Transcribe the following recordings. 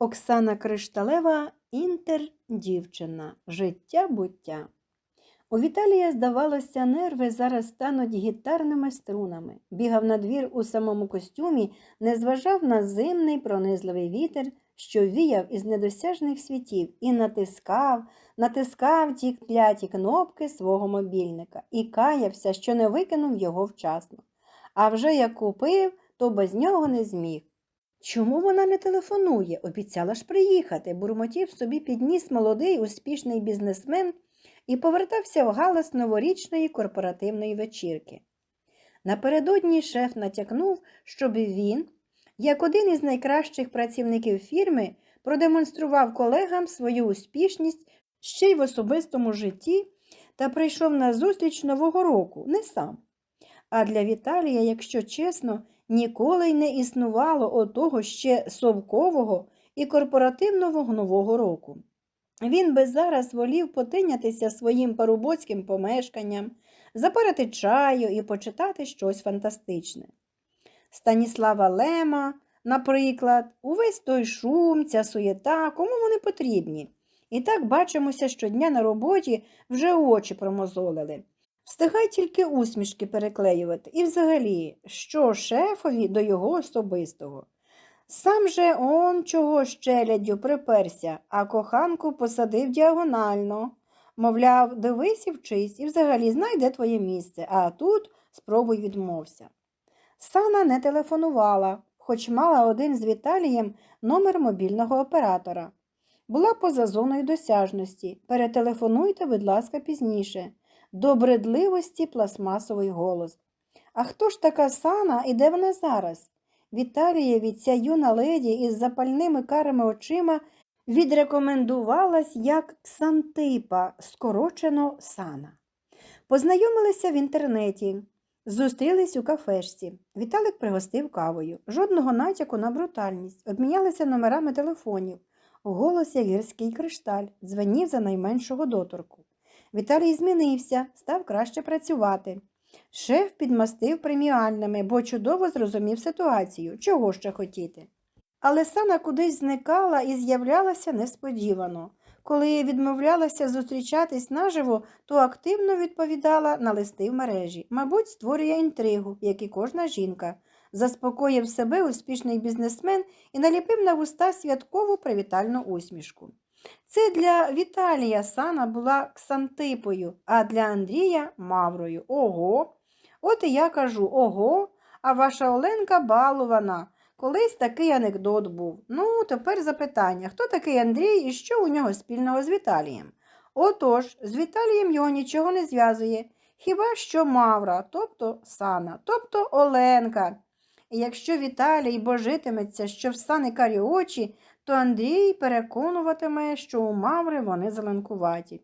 Оксана Кришталева інтердівчина. Життя буття. У Віталія, здавалося, нерви зараз стануть гітарними струнами. Бігав на двір у самому костюмі, не зважав на зимний пронизливий вітер, що віяв із недосяжних світів, і натискав, натискав ті кляті кнопки свого мобільника і каявся, що не викинув його вчасно. А вже як купив, то без нього не зміг. Чому вона не телефонує? Обіцяла ж приїхати, бурмотів собі підніс молодий успішний бізнесмен і повертався в галас новорічної корпоративної вечірки. Напередодні шеф натякнув, щоб він, як один із найкращих працівників фірми, продемонстрував колегам свою успішність ще й в особистому житті та прийшов на зустріч Нового року, не сам. А для Віталія, якщо чесно, ніколи й не існувало отого ще совкового і корпоративного нового року. Він би зараз волів потинятися своїм парубоцьким помешканням, запарити чаю і почитати щось фантастичне. Станіслава Лема, наприклад, увесь той шум, ця суєта, кому вони потрібні. І так бачимося щодня на роботі вже очі промозолили. Встигай тільки усмішки переклеювати. І взагалі, що шефові до його особистого. Сам же он чого щеляддю приперся, а коханку посадив діагонально. Мовляв, дивись і вчись, і взагалі знайде твоє місце, а тут спробуй відмовся. Сана не телефонувала, хоч мала один з Віталієм номер мобільного оператора. Була поза зоною досяжності. Перетелефонуйте, будь ласка, пізніше. До бредливості пластмасовий голос. А хто ж така Сана і де вона зараз? Віталієві ця юна леді із запальними карими очима відрекомендувалась як Ксантипа, скорочено Сана. Познайомилися в інтернеті, зустрілись у кафешці. Віталик пригостив кавою. Жодного натяку на брутальність, обмінялися номерами телефонів. Голос як гірський кришталь, дзвенів за найменшого доторку. Віталій змінився, став краще працювати. Шеф підмастив преміальними, бо чудово зрозумів ситуацію, чого ще хотіти. Але Сана кудись зникала і з'являлася несподівано. Коли відмовлялася зустрічатись наживо, то активно відповідала на листи в мережі. Мабуть, створює інтригу, як і кожна жінка. Заспокоїв себе успішний бізнесмен і наліпив на вуста святкову привітальну усмішку. Це для Віталія Сана була Ксантипою, а для Андрія Маврою. Ого. От і я кажу ого, а ваша Оленка балувана. Колись такий анекдот був. Ну, тепер запитання, хто такий Андрій і що у нього спільного з Віталієм? Отож, з Віталієм його нічого не зв'язує. Хіба що Мавра, тобто Сана, тобто Оленка. Якщо Віталій божитиметься, що в Сани карі очі, то Андрій переконуватиме, що у Маври вони зеленкуваті.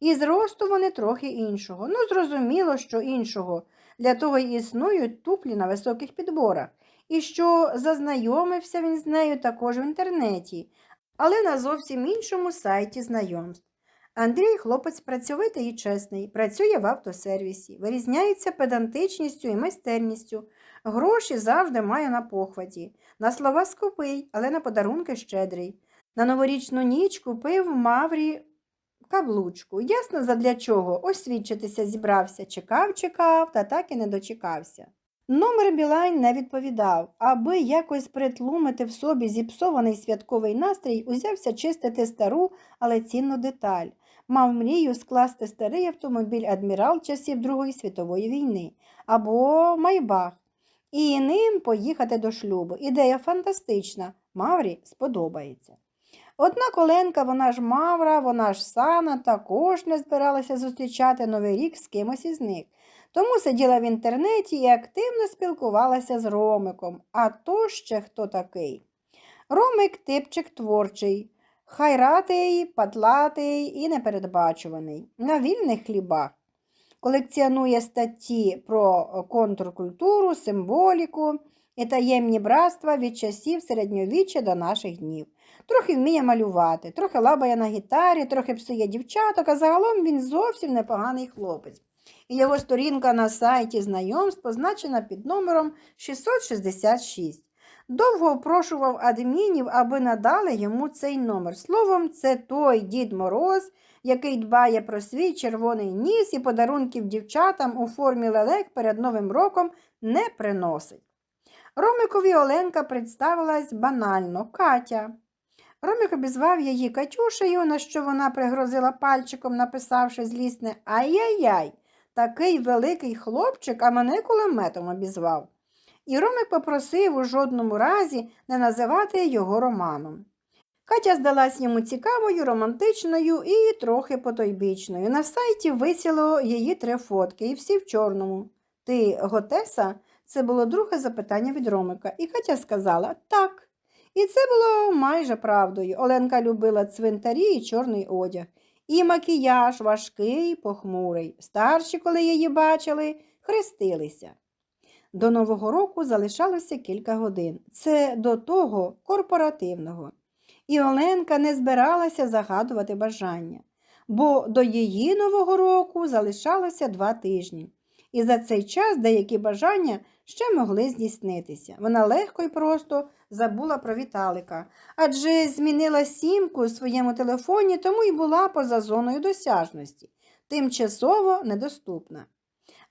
І зросту вони трохи іншого. Ну, зрозуміло, що іншого. Для того й існують туплі на високих підборах. І що зазнайомився він з нею також в інтернеті, але на зовсім іншому сайті знайомств. Андрій хлопець працьовитий і чесний, працює в автосервісі, вирізняється педантичністю і майстерністю. Гроші завжди має на похваті. На слова скупий, але на подарунки щедрий. На новорічну ніч купив Маврі каблучку. Ясно, задля чого освідчитися зібрався. Чекав, чекав, та так і не дочекався. Номер Білайн не відповідав, аби якось притлумити в собі зіпсований святковий настрій, узявся чистити стару, але цінну деталь. Мав мрію скласти старий автомобіль адмірал часів Другої світової війни або Майбах, і ним поїхати до шлюбу. Ідея фантастична, Маврі сподобається. Однак Оленка, вона ж Мавра, вона ж Сана, також не збиралася зустрічати Новий рік з кимось із них. Тому сиділа в інтернеті і активно спілкувалася з Ромиком. А то ще хто такий? Ромик типчик творчий, хайратий, патлатий і непередбачуваний, на вільних хлібах. Колекціонує статті про контркультуру, символіку і таємні братства від часів середньовіччя до наших днів. Трохи вміє малювати, трохи лабає на гітарі, трохи псує дівчаток, а загалом він зовсім непоганий хлопець. І його сторінка на сайті знайомств позначена під номером 666. Довго опрошував адмінів, аби надали йому цей номер. Словом, це той Дід Мороз, який дбає про свій червоний ніс і подарунків дівчатам у формі лелек перед Новим роком не приносить. Ромикові Оленка представилась банально Катя. Ромик обізвав її Катюшею, на що вона пригрозила пальчиком, написавши злісне Ай-яй-яй, такий великий хлопчик, а мене кулеметом обізвав. І Ромик попросив у жодному разі не називати його Романом. Катя здалась йому цікавою, романтичною і трохи потойбічною. На сайті висіло її три фотки, і всі в чорному. Ти готеса? Це було друге запитання від Ромика, і Катя сказала так. І це було майже правдою. Оленка любила цвинтарі і чорний одяг. І макіяж важкий, похмурий. Старші, коли її бачили, хрестилися. До Нового року залишалося кілька годин. Це до того корпоративного. І Оленка не збиралася загадувати бажання, бо до її Нового року залишалося два тижні. І за цей час деякі бажання ще могли здійснитися. Вона легко і просто забула про Віталика, адже змінила сімку у своєму телефоні, тому й була поза зоною досяжності, тимчасово недоступна.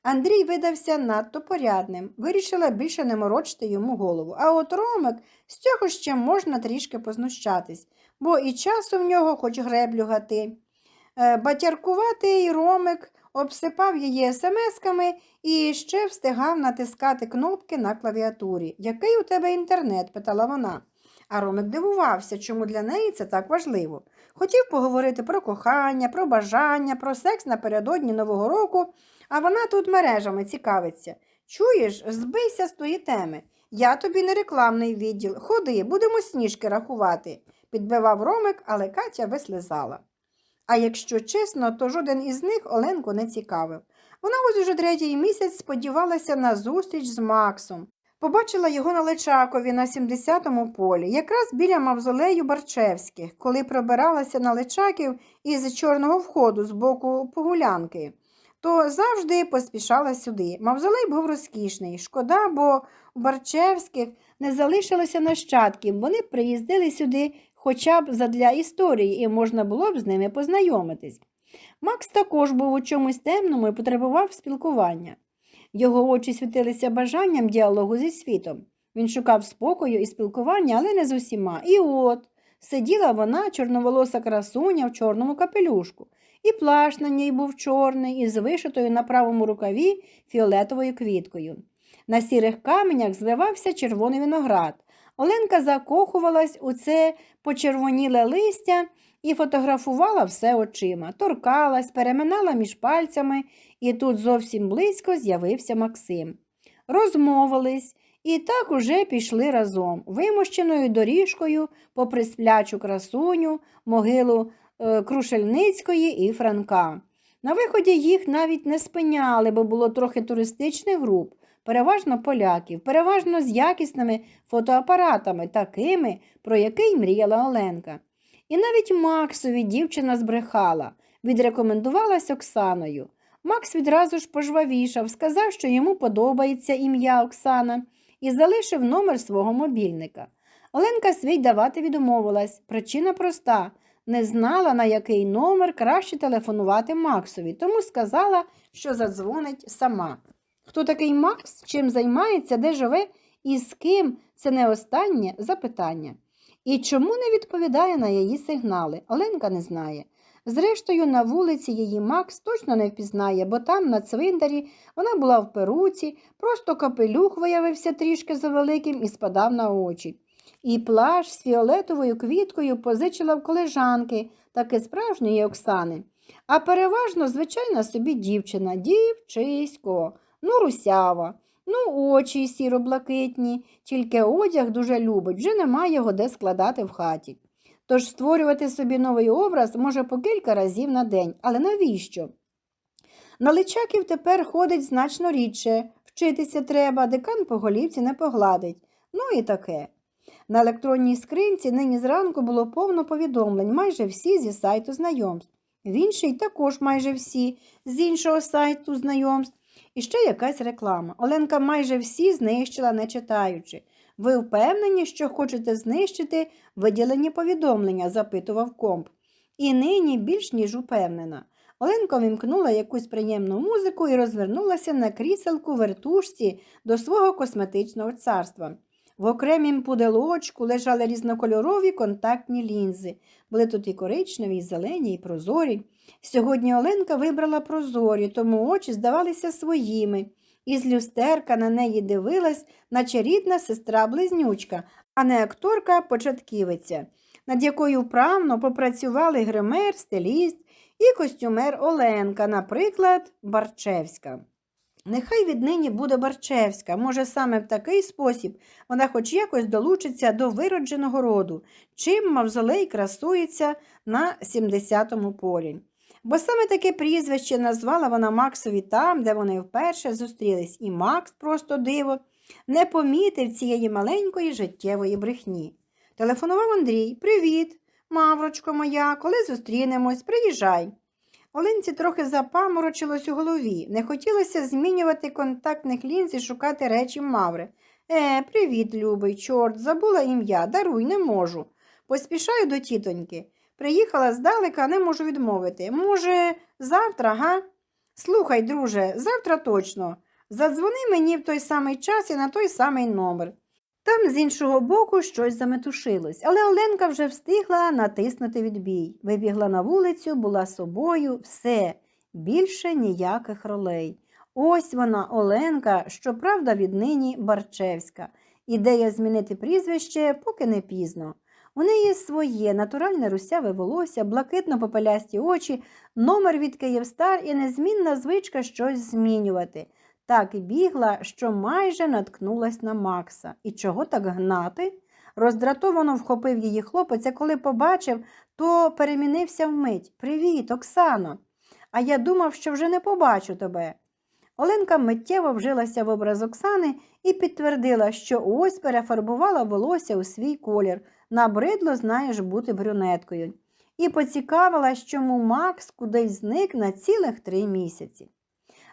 Андрій видався надто порядним, вирішила більше не морочити йому голову. А от Ромик з цього ще можна трішки познущатись, бо і часу в нього хоч греблю гати. Е, Батяркуватий Ромик обсипав її смс-ками і ще встигав натискати кнопки на клавіатурі. Який у тебе інтернет? питала вона. А Ромик дивувався, чому для неї це так важливо. Хотів поговорити про кохання, про бажання, про секс напередодні Нового року, а вона тут мережами цікавиться. Чуєш, збийся з тої теми. Я тобі не рекламний відділ. Ходи, будемо сніжки рахувати, підбивав Ромик, але Катя вислизала. А якщо чесно, то жоден із них Оленку не цікавив. Вона ось уже третій місяць сподівалася на зустріч з Максом. Побачила його на Личакові на 70-му полі, якраз біля мавзолею Барчевських, коли пробиралася на Личаків із чорного входу з боку погулянки, то завжди поспішала сюди. Мавзолей був розкішний. Шкода, бо у Барчевських не залишилося нащадків. Вони приїздили сюди хоча б задля історії, і можна було б з ними познайомитись. Макс також був у чомусь темному і потребував спілкування. Його очі світилися бажанням діалогу зі світом. Він шукав спокою і спілкування, але не з усіма. І от сиділа вона, чорноволоса красуня в чорному капелюшку, і плащ на ній був чорний, із вишитою на правому рукаві фіолетовою квіткою. На сірих каменях звивався червоний виноград. Оленка закохувалась у це почервоніле листя і фотографувала все очима, торкалась, переминала між пальцями, і тут зовсім близько з'явився Максим. Розмовились і так уже пішли разом, вимощеною доріжкою попри сплячу красуню, могилу е, Крушельницької і Франка. На виході їх навіть не спиняли, бо було трохи туристичних груп, переважно поляків, переважно з якісними фотоапаратами, такими, про який мріяла Оленка. І навіть Максові дівчина збрехала, відрекомендувалась Оксаною. Макс відразу ж пожвавішав, сказав, що йому подобається ім'я Оксана, і залишив номер свого мобільника. Оленка свій давати відмовилась. Причина проста не знала, на який номер краще телефонувати Максові, тому сказала, що задзвонить сама. Хто такий Макс, чим займається, де живе і з ким це не останнє запитання. І чому не відповідає на її сигнали? Оленка не знає. Зрештою, на вулиці її Макс точно не впізнає, бо там, на цвинтарі, вона була в перуці, просто капелюх виявився трішки завеликим і спадав на очі. І плащ з фіолетовою квіткою позичила в колежанки, таки справжньої Оксани. А переважно, звичайна собі дівчина, дівчисько, ну русява, ну очі сіро-блакитні, тільки одяг дуже любить, вже немає його де складати в хаті. Тож створювати собі новий образ може по кілька разів на день. Але навіщо? На личаків тепер ходить значно рідше, вчитися треба, декан по голівці не погладить. Ну і таке. На електронній скринці нині зранку було повно повідомлень, майже всі зі сайту знайомств. В іншій також майже всі з іншого сайту знайомств. І ще якась реклама. Оленка майже всі знищила, не читаючи. Ви впевнені, що хочете знищити виділені повідомлення? запитував комп. І нині більш ніж упевнена. Оленка вімкнула якусь приємну музику і розвернулася на кріселку вертушці до свого косметичного царства. В окремім пуделочку лежали різнокольорові контактні лінзи. Були тут і коричневі, і зелені, і прозорі. Сьогодні Оленка вибрала прозорі, тому очі здавалися своїми. Із люстерка на неї дивилась, наче рідна сестра-близнючка, а не акторка-початківиця, над якою вправно попрацювали гример, стиліст і костюмер Оленка, наприклад, Барчевська. Нехай віднині буде Барчевська, може, саме в такий спосіб вона хоч якось долучиться до виродженого роду, чим мавзолей красується на 70-му полі. Бо саме таке прізвище назвала вона Максові там, де вони вперше зустрілись, і Макс просто диво не помітив цієї маленької життєвої брехні. Телефонував Андрій Привіт, Маврочко моя, коли зустрінемось, приїжджай. Оленці трохи запаморочилось у голові. Не хотілося змінювати контактних лінз і шукати речі Маври. Е, привіт, любий, чорт, забула ім'я, даруй, не можу. Поспішаю до тітоньки. Приїхала здалека, не можу відмовити. Може, завтра, га? Слухай, друже, завтра точно. Задзвони мені в той самий час і на той самий номер. Там з іншого боку щось заметушилось, але Оленка вже встигла натиснути відбій. Вибігла на вулицю, була собою, все, більше ніяких ролей. Ось вона, Оленка, щоправда, віднині Барчевська. Ідея змінити прізвище поки не пізно. У неї своє натуральне русяве волосся, блакитно попелясті очі, номер від Київстар і незмінна звичка щось змінювати. Так бігла, що майже наткнулась на Макса. І чого так гнати? Роздратовано вхопив її хлопець, а коли побачив, то перемінився вмить. Привіт, Оксано. А я думав, що вже не побачу тебе. Оленка миттєво вжилася в образ Оксани і підтвердила, що ось перефарбувала волосся у свій колір. Набридло, знаєш, бути брюнеткою. І поцікавилась, чому Макс кудись зник на цілих три місяці.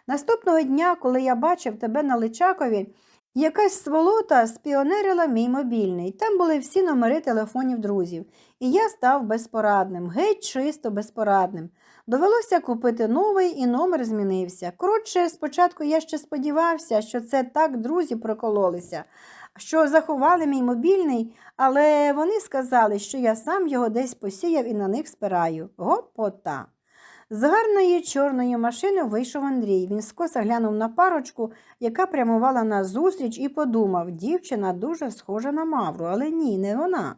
Наступного дня, коли я бачив тебе на Личакові, якась сволота спіонерила мій мобільний. Там були всі номери телефонів друзів, і я став безпорадним, геть чисто безпорадним. Довелося купити новий, і номер змінився. Коротше, спочатку я ще сподівався, що це так друзі прокололися, що заховали мій мобільний, але вони сказали, що я сам його десь посіяв і на них спираю. Гопота. З гарної чорної машини вийшов Андрій. Він скоса глянув на парочку, яка прямувала назустріч, і подумав, дівчина дуже схожа на Мавру, але ні, не вона.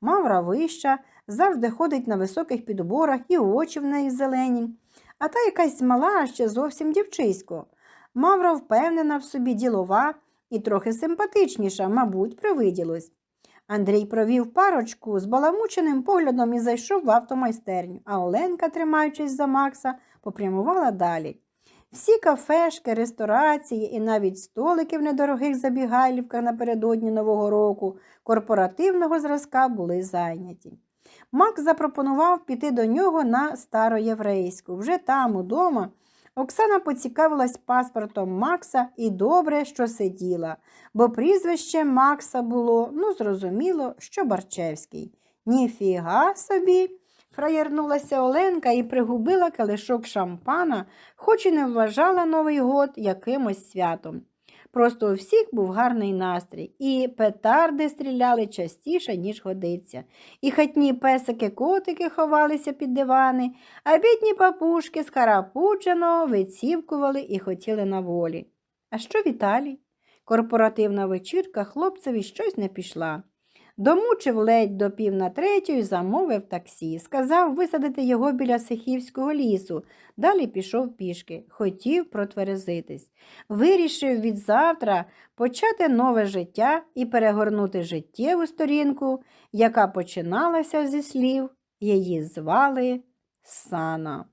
Мавра вища, завжди ходить на високих підборах, і очі в неї зелені. А та якась мала, ще зовсім дівчисько. Мавра впевнена в собі ділова і трохи симпатичніша, мабуть, привиділось. Андрій провів парочку з баламученим поглядом і зайшов в автомайстерню, а Оленка, тримаючись за Макса, попрямувала далі. Всі кафешки, ресторації і навіть столики в недорогих забігайлівках напередодні Нового року корпоративного зразка були зайняті. Макс запропонував піти до нього на староєврейську. Вже там, удома, Оксана поцікавилась паспортом Макса і добре, що сиділа, бо прізвище Макса було, ну, зрозуміло, що Барчевський. Ніфіга собі. Фраєрнулася Оленка і пригубила калишок шампана, хоч і не вважала Новий год якимось святом. Просто у всіх був гарний настрій, і петарди стріляли частіше, ніж годиться. І хатні песики-котики ховалися під дивани, а бідні папушки скарапучено вицівкували і хотіли на волі. А що Віталій? Корпоративна вечірка хлопцеві щось не пішла. Домучив ледь до пів на третю і замовив таксі. Сказав висадити його біля Сихівського лісу. Далі пішов пішки, хотів протверезитись. Вирішив від завтра почати нове життя і перегорнути життєву сторінку, яка починалася зі слів її звали Сана.